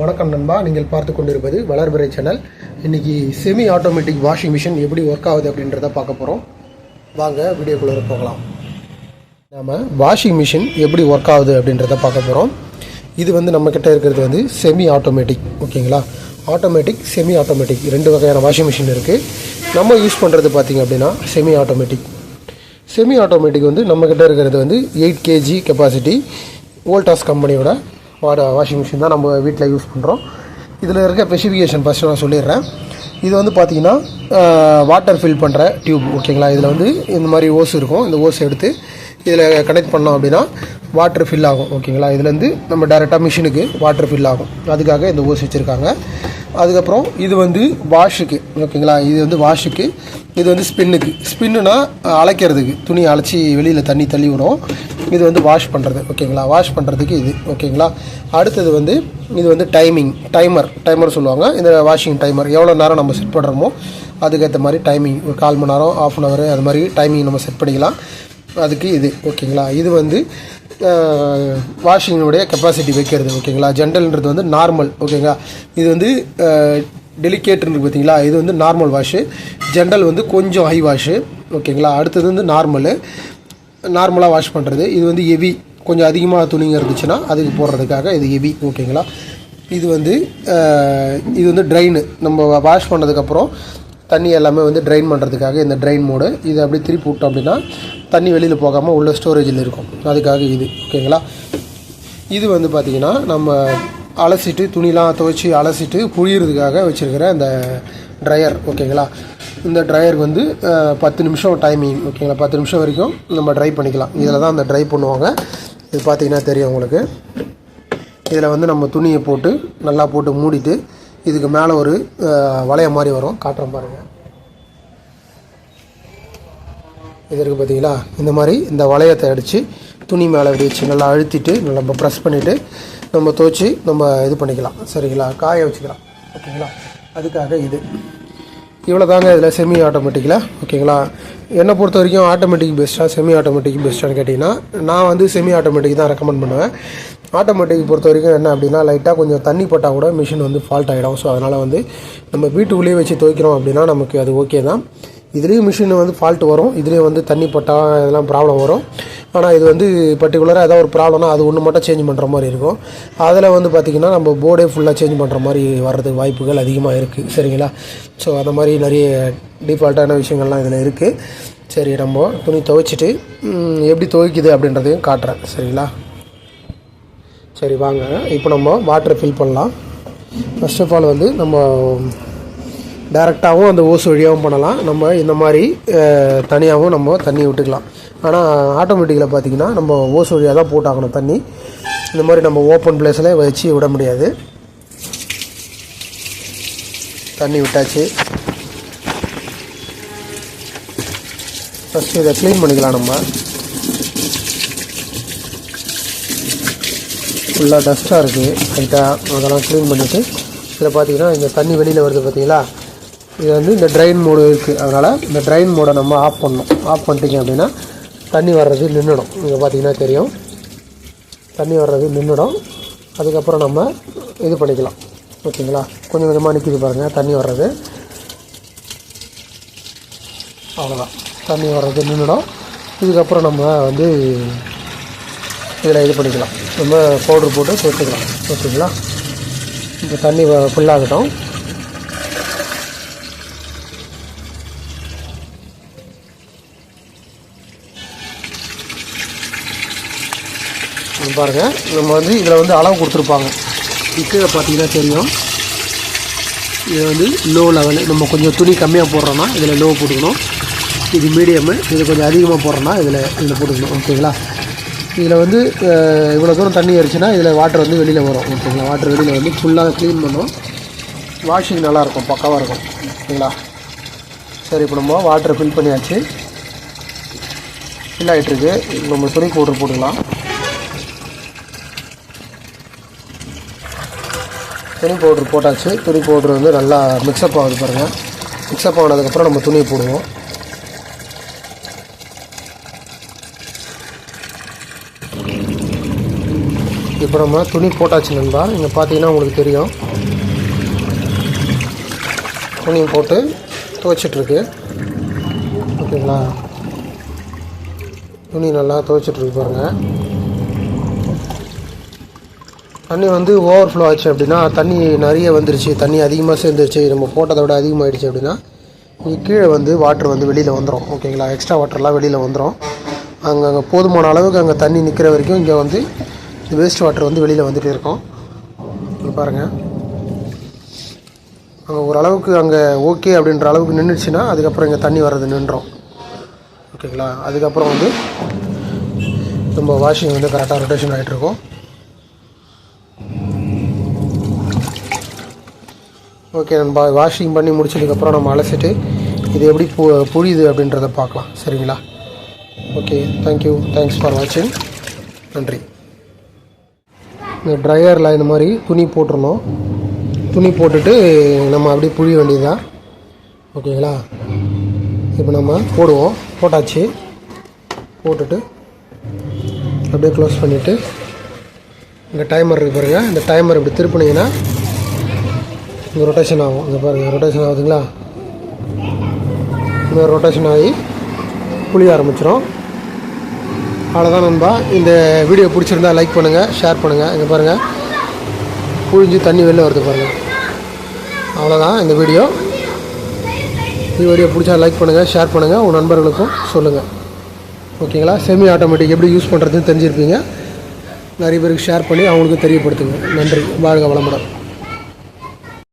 வணக்கம் நண்பா. நீங்கள் பார்த்து கொண்டிருப்பது வளர்பிறை சேனல். இன்றைக்கி செமி ஆட்டோமேட்டிக் வாஷிங் மிஷின் எப்படி ஒர்க் ஆகுது அப்படின்றத பார்க்க போகிறோம் வாங்க வீடியோக்குள்ளே போகலாம். நாம் வாஷிங் மிஷின் எப்படி ஒர்க் ஆகுது அப்படின்றத பார்க்க போகிறோம் இது வந்து நம்மக்கிட்ட இருக்கிறது வந்து செமி ஆட்டோமேட்டிக் ஓகேங்களா? ஆட்டோமேட்டிக் செமி ஆட்டோமேட்டிக் ரெண்டு வகையான வாஷிங் மிஷின் இருக்குது நம்ம யூஸ் பண்ணுறது பார்த்திங்க அப்படின்னா செமி ஆட்டோமேட்டிக் செமி ஆட்டோமேட்டிக் வந்து நம்மக்கிட்ட இருக்கிறது வந்து எயிட் கேஜி கெப்பாசிட்டி வோல்டாஸ் கம்பெனியோட வாட வாஷிங் மிஷின் தான் நம்ம வீட்டில் யூஸ் பண்ணுறோம் இதில் இருக்க ஸ்பெசிஃபிகேஷன் ஃபஸ்ட்டு நான் சொல்லிடுறேன். இது வந்து பார்த்தீங்கன்னா வாட்டர் ஃபில் பண்ணுற டியூப் ஓகேங்களா இதில் வந்து இந்த மாதிரி ஓஸ் இருக்கும். இந்த ஓஸ் எடுத்து இதில் கனெக்ட் பண்ணோம் அப்படின்னா வாட்டர் ஃபில் ஆகும் ஓகேங்களா இதுலேருந்து நம்ம டேரெக்டாக மிஷினுக்கு வாட்டர் ஃபில் ஆகும். அதுக்காக இந்த ஓஸ் வச்சுருக்காங்க. அதுக்கப்புறம் இது வந்து வாஷுக்கு ஓகேங்களா இது வந்து வாஷுக்கு இது வந்து ஸ்பின்னுக்கு ஸ்பின்னுனா அழைக்கிறதுக்கு. துணி அழைச்சி வெளியில் தண்ணி தள்ளி விடும் இது வந்து வாஷ் பண்ணுறது ஓகேங்களா வாஷ் பண்ணுறதுக்கு இது ஓகேங்களா அடுத்தது வந்து இது வந்து டைமிங் டைமர் டைமர் சொல்லுவாங்க. இந்த வாஷிங் டைமர் எவ்வளோ நேரம் நம்ம செட் பண்ணுறோமோ அதுக்கேற்ற மாதிரி டைமிங் ஒரு கால் மணி நேரம் ஆஃப் அன் ஹவர் அது மாதிரி டைமிங் நம்ம செட் பண்ணிக்கலாம். அதுக்கு இது ஓகேங்களா இது வந்து வாஷிங்கினுடைய கெப்பாசிட்டி வைக்கிறது ஓகேங்களா ஜென்ரல்ன்றது வந்து நார்மல் ஓகேங்களா இது வந்து டெலிகேட்னு பார்த்தீங்களா இது வந்து நார்மல் வாஷு ஜென்ரல் வந்து கொஞ்சம் ஹை வாஷு ஓகேங்களா அடுத்தது வந்து நார்மலு நார்மலாக வாஷ் பண்ணுறது இது வந்து ஹெவி கொஞ்சம் அதிகமாக துணிங்க இருந்துச்சுன்னா அதுக்கு போடுறதுக்காக இது ஹெவி ஓகேங்களா இது வந்து இது வந்து ட்ரைனு நம்ம வாஷ் பண்ணதுக்கப்புறம் தண்ணி எல்லாமே வந்து ட்ரைன் பண்ணுறதுக்காக இந்த ட்ரைன் மோடு இது அப்படியே திருப்பி விட்டோம் அப்படின்னா தண்ணி வெளியில் போகாமல் உள்ள ஸ்டோரேஜில் இருக்கும். அதுக்காக இது ஓகேங்களா இது வந்து பார்த்திங்கன்னா நம்ம அலசிட்டு துணிலாம் துவைச்சி அலசிட்டு புழியறதுக்காக வச்சுருக்கிற அந்த ட்ரையர் ஓகேங்களா இந்த ட்ரையருக்கு வந்து பத்து நிமிஷம் டைமிங் ஓகேங்களா பத்து நிமிஷம் வரைக்கும் நம்ம ட்ரை பண்ணிக்கலாம். இதில் தான் அந்த ட்ரை பண்ணுவாங்க. இது பார்த்திங்கன்னா தெரியும் உங்களுக்கு. இதில் வந்து நம்ம துணியை போட்டு நல்லா போட்டு மூடிட்டு இதுக்கு மேலே ஒரு வளையம் வளைய மாதிரி வரும். காட்டுறேன் பாருங்கள் இது இருக்குது பார்த்தீங்களா இந்த மாதிரி இந்த வளையத்தை அடித்து துணி மேலே வச்சு நல்லா அழுத்திட்டு நல்லா ப்ரெஸ் பண்ணிவிட்டு நம்ம துவைச்சி நம்ம இது பண்ணிக்கலாம். சரிங்களா? காய வச்சுக்கலாம். ஓகேங்களா? அதுக்காக இது. இவ்வளோ தாங்க இதில் செமி ஆட்டோமேட்டிக்கில் ஓகேங்களா? என்னை பொறுத்த வரைக்கும் ஆட்டோமேட்டிக் பெஸ்ட்டாக செமி ஆட்டோமேட்டிக் பெஸ்ட்டான்னு கேட்டிங்கன்னா நான் வந்து செமி ஆட்டோமேட்டிக் தான் ரெக்கமெண்ட் பண்ணுவேன். ஆட்டோமேட்டிக் பொறுத்த வரைக்கும் என்ன அப்படின்னா லைட்டாக கொஞ்சம் தண்ணி பட்டால் கூட மிஷின் வந்து ஃபால்ட் ஆகிடும் ஸோ அதனால் வந்து நம்ம வீட்டுக்குள்ளேயே வச்சு துவைக்கிறோம் அப்படின்னா நமக்கு அது ஓகே தான். இதுலேயும் மிஷின் வந்து ஃபால்ட் வரும். இதுலேயும் வந்து தண்ணி பட்டால் இதெல்லாம் ப்ராப்ளம் வரும். ஆனால் இது வந்து பர்டிகுலராக ஏதாவது ஒரு ப்ராப்ளம்னா அது ஒன்று மட்டும் சேஞ்ச் பண்ணுற மாதிரி இருக்கும். அதில் வந்து பார்த்திங்கன்னா நம்ம போர்டே ஃபுல்லாக சேஞ்ச் பண்ணுற மாதிரி வர்றதுக்கு வாய்ப்புகள் அதிகமாக இருக்குது சரிங்களா? ஸோ அந்த மாதிரி நிறைய டிஃபால்ட்டான விஷயங்கள்லாம் இதில் இருக்குது சரி நம்ம துணி துவைச்சிட்டு எப்படி துவைக்குது அப்படின்றதையும் காட்டுறேன். சரிங்களா? சரி வாங்க. இப்போ நம்ம வாட்டரை ஃபில் பண்ணலாம். ஃபஸ்ட் ஆஃப் ஆல் வந்து நம்ம டேரெக்டாகவும் அந்த ஓசு வழியாகவும் பண்ணலாம். நம்ம இந்த மாதிரி தனியாகவும் நம்ம தண்ணி விட்டுக்கலாம். ஆனால் ஆட்டோமேட்டிக்கில் பார்த்தீங்கன்னா நம்ம ஓஸ் வழியாக தான் போட்டாகணும் தண்ணி. இந்த மாதிரி நம்ம ஓப்பன் பிளேஸில் வச்சு விட முடியாது. தண்ணி விட்டாச்சு. ஃபஸ்ட்டு இதை க்ளீன் பண்ணிக்கலாம் நம்ம. ஃபுல்லாக டஸ்ட்டாக இருக்குது லைட்டாக அதெல்லாம் க்ளீன் பண்ணிவிட்டு இதில் பார்த்தீங்கன்னா இந்த தண்ணி வெளியில் வருது பார்த்தீங்களா இது வந்து இந்த ட்ரைன் மோடு இருக்குது அதனால் இந்த ட்ரைன் மோடை நம்ம ஆஃப் பண்ணணும். ஆஃப் பண்ணிட்டீங்க அப்படின்னா தண்ணி வர்றது நின்றுடும் இங்கே பார்த்தீங்கன்னா தெரியும். தண்ணி வர்றது நின்றுடும் அதுக்கப்புறம் நம்ம இது பண்ணிக்கலாம். ஓகேங்களா? கொஞ்சம் கொஞ்சமாக நிற்கிது பாருங்கள் தண்ணி வர்றது. அவ்வளோதான் தண்ணி வர்றது நின்றுடும் இதுக்கப்புறம் நம்ம வந்து இதில் இது பண்ணிக்கலாம். நம்ம பவுட்ரு போட்டு சேர்த்துக்கலாம். ஓகேங்களா? இப்போ தண்ணி ஃபுல்லாகட்டும் இங்க பாருங்கள் நம்ம வந்து இதில் வந்து அளவு கொடுத்துருப்பாங்க. கீழே பார்த்தீங்கன்னா தெரியும். இது வந்து லோ லெவலு நம்ம கொஞ்சம் துணி கம்மியாக போடுறோன்னா இதில் லோ போட்டுக்கணும். இது மீடியமு இது கொஞ்சம் அதிகமாக போடுறோன்னா இதில் இதில் போட்டுக்கணும். ஓகேங்களா? இதில் வந்து இவ்வளோ தூரம் தண்ணி ஏறிச்சுன்னா இதில் வாட்டர் வந்து வெளியில் வரும். ஓகேங்களா? வாட்டர் வெளியில் வந்து ஃபுல்லாக க்ளீன் பண்ணும் வாஷிங் நல்லாயிருக்கும் பக்காவாக இருக்கும். ஓகேங்களா? சரி இப்போ நம்ம வாட்டரை ஃபில் பண்ணியாச்சு. ஃபில் ஆகிட்டுருக்கு நம்ம துணி பவுட்ரு போட்டுக்கலாம். துணி பவுட்ரு போட்டாச்சு. துணி பவுட்ரு வந்து நல்லா மிக்சப் ஆகுது பாருங்கள் மிக்சப் ஆனதுக்கப்புறம் நம்ம துணியை போடுவோம். இப்போ நம்ம துணி போட்டாச்சு நண்பா. இங்கே பார்த்தீங்கன்னா உங்களுக்கு தெரியும். துணியை போட்டு துவைச்சிட்ருக்கு. ஓகேங்களா? துணி நல்லா துவைச்சிட்ருக்கு பாருங்கள் தண்ணி வந்து ஓவர் ஃப்ளோ ஆச்சு அப்படின்னா தண்ணி நிறைய வந்துருச்சு. தண்ணி அதிகமாக சேர்ந்துருச்சு. நம்ம போட்டதை விட அதிகமாகிடுச்சு அப்படின்னா இங்கே கீழே வந்து வாட்டர் வந்து வெளியில் வந்துடும் ஓகேங்களா எக்ஸ்ட்ரா வாட்டர்லாம் வெளியில் வந்துடும் அங்கே அங்கே போதுமான அளவுக்கு அங்கே தண்ணி நிற்கிற வரைக்கும் இங்கே வந்து வேஸ்ட் வாட்டர் வந்து வெளியில் வந்துகிட்டே இருக்கும். இங்கே பாருங்கள் அங்கே ஓரளவுக்கு அங்கே ஓகே அப்படின்ற அளவுக்கு நின்றுச்சுன்னா அதுக்கப்புறம் இங்கே தண்ணி வர்றது நின்றோம். ஓகேங்களா அதுக்கப்புறம் வந்து நம்ம வாஷிங் வந்து கரெக்டாக ரொட்டேஷன் ஆகிட்டுருக்கோம் ஓகே நண்பா வாஷிங் பண்ணி முடிச்சதுக்கப்புறம் நம்ம அலசிட்டு இது எப்படி பு புரியுது அப்படின்றத பார்க்கலாம். சரிங்களா? ஓகே தேங்க்யூ தேங்க்ஸ் ஃபார் வாட்சிங் நன்றி. இந்த ட்ரையரில் இந்த மாதிரி துணி போட்டுருணும் துணி போட்டுட்டு நம்ம அப்படியே புழிய வேண்டியதுதான். ஓகேங்களா இப்போ நம்ம போடுவோம். போட்டாச்சு. போட்டுட்டு அப்படியே க்ளோஸ் பண்ணிவிட்டு இந்த டைமர் இருக்கு பாருங்கள் இந்த டைமர் இப்படி திருப்பினீங்கன்னா இது ரொட்டேஷன் ஆகும். இங்கே பாருங்கள் ரொட்டேஷன் ஆகுதுங்களா? இந்த ரொட்டேஷன் ஆகி புளிய ஆரம்பிச்சிடும் அவ்வளோதான் நண்பா. இந்த வீடியோ பிடிச்சிருந்தா லைக் பண்ணுங்கள் ஷேர் பண்ணுங்கள் இங்கே பாருங்கள் புழிஞ்சு தண்ணி வெளில வருது பாருங்கள் அவ்வளோதான் இந்த வீடியோ இந்த வீடியோ பிடிச்சா லைக் பண்ணுங்கள் ஷேர் பண்ணுங்கள் உங்கள் நண்பர்களுக்கும் சொல்லுங்கள் ஓகேங்களா? செமி ஆட்டோமேட்டிக் எப்படி யூஸ் பண்ணுறதுன்னு தெரிஞ்சிருப்பீங்க. நிறைய பேருக்கு ஷேர் பண்ணி அவங்களுக்கு தெரியப்படுத்துங்க. நன்றி. வாழ்க வளமுடன்.